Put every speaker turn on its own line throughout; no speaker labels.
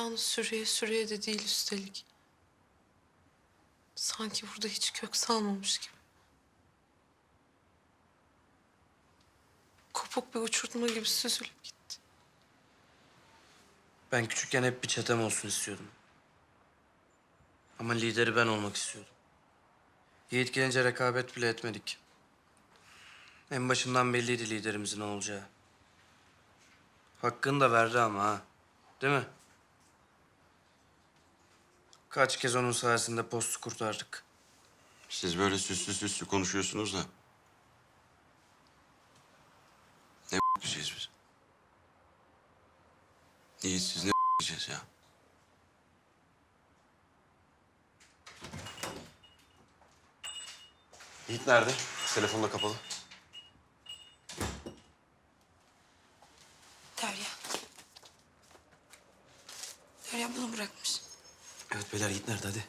ayağını sürüye sürüye de değil üstelik. Sanki burada hiç kök salmamış gibi. Kopuk bir uçurtma gibi süzülüp gitti.
Ben küçükken hep bir çetem olsun istiyordum. Ama lideri ben olmak istiyordum. Yiğit gelince rekabet bile etmedik. En başından belliydi liderimizin olacağı. Hakkını da verdi ama ha. Değil mi? Kaç kez onun sayesinde postu kurtardık.
Siz böyle süslü süslü konuşuyorsunuz da. Ne yiyeceğiz biz? Yiğit siz ne yiyeceğiz ya? Yiğit nerede? Telefonda kapalı.
Derya. Derya bunu bırakmış.
Evet beyler Yiğit nerede hadi.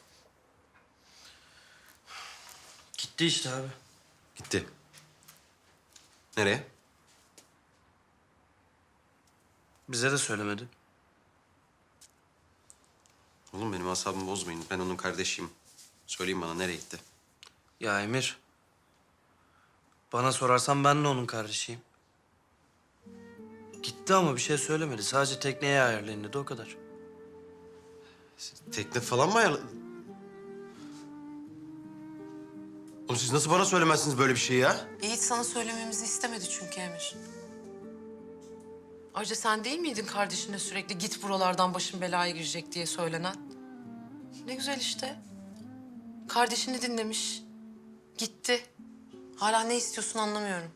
Gitti işte abi.
Gitti. Nereye?
Bize de söylemedi.
Oğlum benim asabımı bozmayın. Ben onun kardeşiyim. Söyleyin bana nereye gitti?
Ya Emir. Bana sorarsan ben de onun kardeşiyim. Gitti ama bir şey söylemedi. Sadece tekneye ayarlayın dedi o kadar.
Tekne falan mı ayarlı... Oğlum siz nasıl bana söylemezsiniz böyle bir şey ya?
Yiğit sana söylememizi istemedi çünkü Emir. Ayrıca sen değil miydin kardeşine sürekli git buralardan başın belaya girecek diye söylenen? Ne güzel işte. Kardeşini dinlemiş. Gitti. Hala ne istiyorsun anlamıyorum.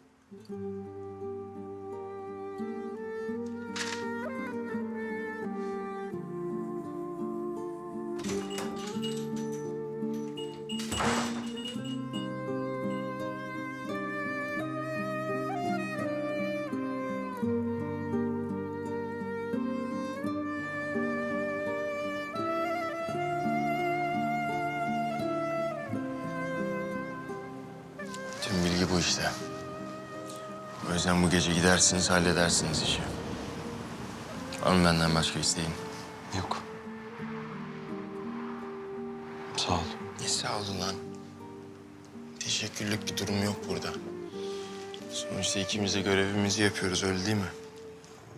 Bilgi bu işte. O yüzden bu gece gidersiniz, halledersiniz işi. Var mı benden başka isteğin?
Yok. Sağ ol.
Ne sağ olun lan. Teşekkürlük bir durum yok burada. Sonuçta ikimiz de görevimizi yapıyoruz, öyle değil mi?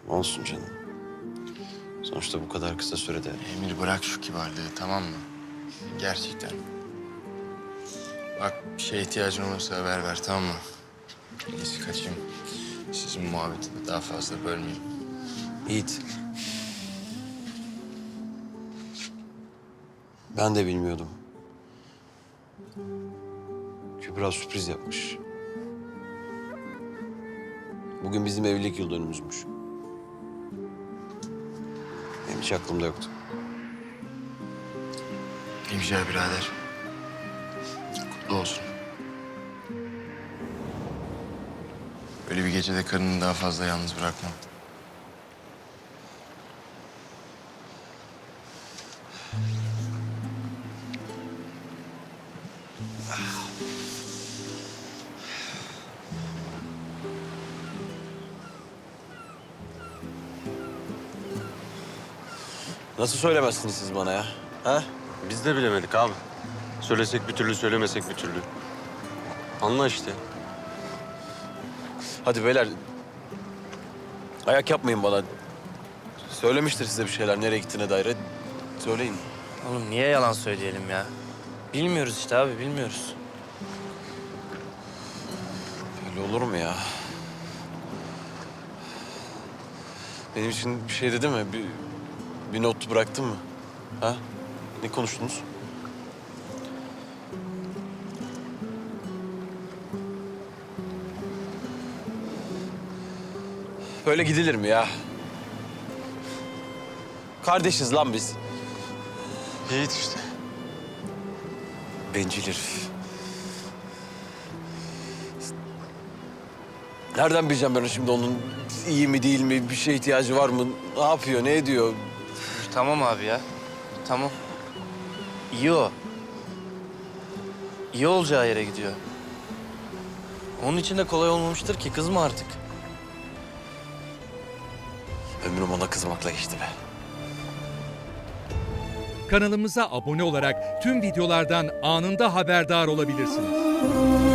Olsun canım. Sonuçta bu kadar kısa sürede
Emir bırak şu kibarlığı, tamam mı? Gerçekten. Bak bir şeye ihtiyacın olursa haber ver, tamam mı? En iyisi kaçayım. Sizin muhabbeti de daha fazla bölmeyeyim.
Yiğit.
ben de bilmiyordum. Kübra sürpriz yapmış. Bugün bizim evlilik yıl dönümümüzmüş. Benim hiç aklımda yoktu.
Güzel birader. Kutlu olsun. Böyle bir gecede karını daha fazla yalnız bırakmam.
Nasıl söylemezsiniz siz bana ya? Ha?
Biz de bilemedik abi. Söylesek bir türlü, söylemesek bir türlü. Anla işte.
Hadi beyler. Ayak yapmayın bana. Söylemiştir size bir şeyler nereye gittiğine dair. Hadi Söyleyin.
Oğlum niye yalan söyleyelim ya? Bilmiyoruz işte abi bilmiyoruz.
Öyle olur mu ya? Benim için bir şey dedi mi? Bir, bir not bıraktın mı? Ha? Ne konuştunuz? Böyle gidilir mi ya? Kardeşiz lan biz.
Yiğit işte.
Bencil herif. Nereden bileceğim ben şimdi onun iyi mi değil mi, bir şeye ihtiyacı var mı, ne yapıyor, ne ediyor?
Tamam abi ya. Tamam. İyi o. İyi olacağı yere gidiyor. Onun için de kolay olmamıştır ki kızma artık.
Ömrüm ona kızmakla geçti be.
Kanalımıza abone olarak tüm videolardan anında haberdar olabilirsiniz.